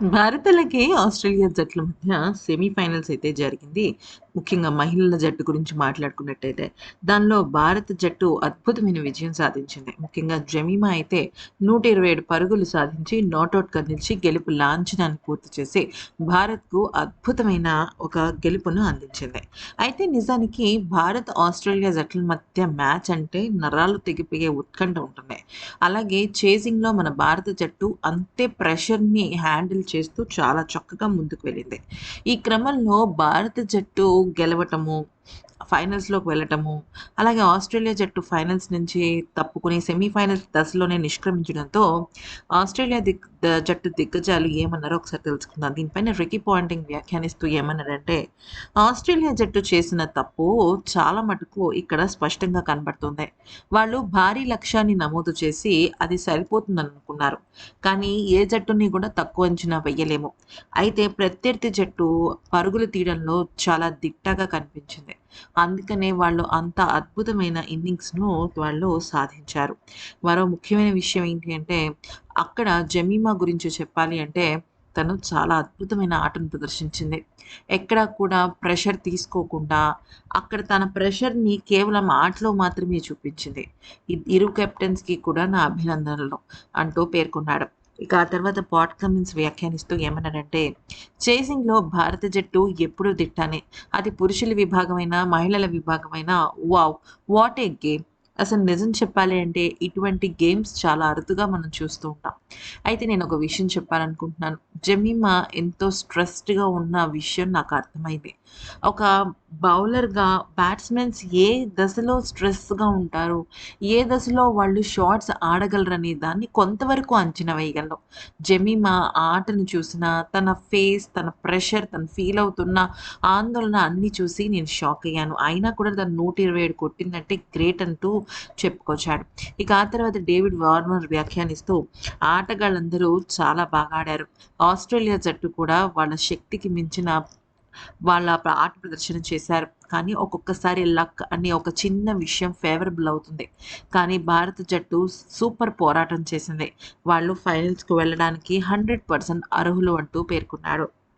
భారతలకి Australia జట్ల మధ్య semifinals అయితే జరిగింది. ముఖ్యంగా మహిళల జట్టు గురించి మాట్లాడుకున్నట్టయితే, దానిలో భారత జట్టు అద్భుతమైన విజయం సాధించింది. ముఖ్యంగా జమీమా అయితే 127 పరుగులు సాధించి నాటౌట్‌గా నిలిచి గెలుపు లాంఛనాన్ని పూర్తి చేసి భారత్‌కు అద్భుతమైన ఒక గెలుపును అందించింది. అయితే నిజానికి భారత్, ఆస్ట్రేలియా జట్ల మధ్య మ్యాచ్ అంటే నరాలు తెగిపోయే ఉత్కంఠ ఉంటుంది. అలాగే చేసింగ్లో మన భారత జట్టు అంతే ప్రెషర్‌ని హ్యాండిల్ చేస్తూ చాలా చక్కగా ముందుకు వెళ్ళింది. ఈ క్రమంలో భారత జట్టు గెలవటము, ఫైనల్స్‌లోకి వెళ్ళటము, అలాగే ఆస్ట్రేలియా జట్టు ఫైనల్స్ నుంచి తప్పుకుని సెమీఫైనల్స్ దశలోనే నిష్క్రమించడంతో ఆస్ట్రేలియా దిగ్ జట్టు దిగ్గజాలు ఏమన్నారో ఒకసారి తెలుసుకుందాం. దీనిపైన రికీ పాయింటింగ్ వ్యాఖ్యానిస్తూ ఏమన్నారంటే ఆస్ట్రేలియా జట్టు చేసిన తప్పు చాలా మటుకు ఇక్కడ స్పష్టంగా కనబడుతుంది. వాళ్ళు భారీ లక్ష్యాన్ని నమోదు చేసి అది సరిపోతుందనుకున్నారు. కానీ ఏ జట్టుని కూడా తక్కువ అంచనా వెయ్యలేము. అయితే ప్రత్యర్థి జట్టు పరుగులు తీయడంలో చాలా దిట్టగా కనిపించింది. అందుకనే వాళ్ళు అంత అద్భుతమైన ఇన్నింగ్స్‌ను వాళ్ళు సాధించారు. మరో ముఖ్యమైన విషయం ఏంటి అంటే, అక్కడ జమీమా గురించి చెప్పాలి అంటే, తను చాలా అద్భుతమైన ఆటను ప్రదర్శించింది. ఎక్కడా కూడా ప్రెషర్ తీసుకోకుండా, అక్కడ తన ప్రెషర్‌ని కేవలం ఆటలో మాత్రమే చూపించింది. ఇరు కెప్టెన్స్‌కి కూడా నా అభినందనలు అంటూ పేర్కొన్నాడు. ఇక ఆ తర్వాత పాట్ కమిన్స్ వ్యాఖ్యానిస్తూ ఏమన్నాడంటే, చేసింగ్‌లో భారత జట్టు ఎప్పుడూ దిట్టనే. అది పురుషుల విభాగమైనా, మహిళల విభాగమైనా వావ్! What a game! అసలు నిజం చెప్పాలి అంటే ఇటువంటి గేమ్స్ చాలా అరుదుగా మనం చూస్తూ ఉంటాం. అయితే నేను ఒక విషయం చెప్పాలనుకుంటున్నాను. జమీమా ఎంతో స్ట్రెస్డ్‌గా ఉన్న విషయం నాకు అర్థమైంది. ఒక బౌలర్‌గా బ్యాట్స్‌మెన్స్ ఏ దశలో స్ట్రెస్‌గా ఉంటారు, ఏ దశలో వాళ్ళు షాట్స్ ఆడగలరనే దాన్ని కొంతవరకు అంచనా వేయగలరు జమీమా ఆటను చూసిన తన ఫేస్, తన ప్రెషర్, తను ఫీల్ అవుతున్న ఆందోళన అన్నీ చూసి నేను షాక్ అయ్యాను. అయినా కూడా తను 127 కొట్టిందంటే గ్రేట్ అంటూ చెప్పుకొచ్చాడు. ఇక ఆ తర్వాత డేవిడ్ వార్నర్ వ్యాఖ్యానిస్తూ, ఆటగాళ్ళందరూ చాలా బాగా ఆడారు. ఆస్ట్రేలియా జట్టు కూడా వాళ్ళ శక్తికి మించిన వాళ్ళ ఆట ప్రదర్శన చేశారు. కానీ ఒక్కొక్కసారి లక్ అనే ఒక చిన్న విషయం ఫేవరబుల్ అవుతుంది. కానీ భారత జట్టు సూపర్ పోరాటం చేసింది. వాళ్ళు ఫైనల్స్కు వెళ్ళడానికి 100% అర్హులు అంటూ పేర్కొన్నాడు.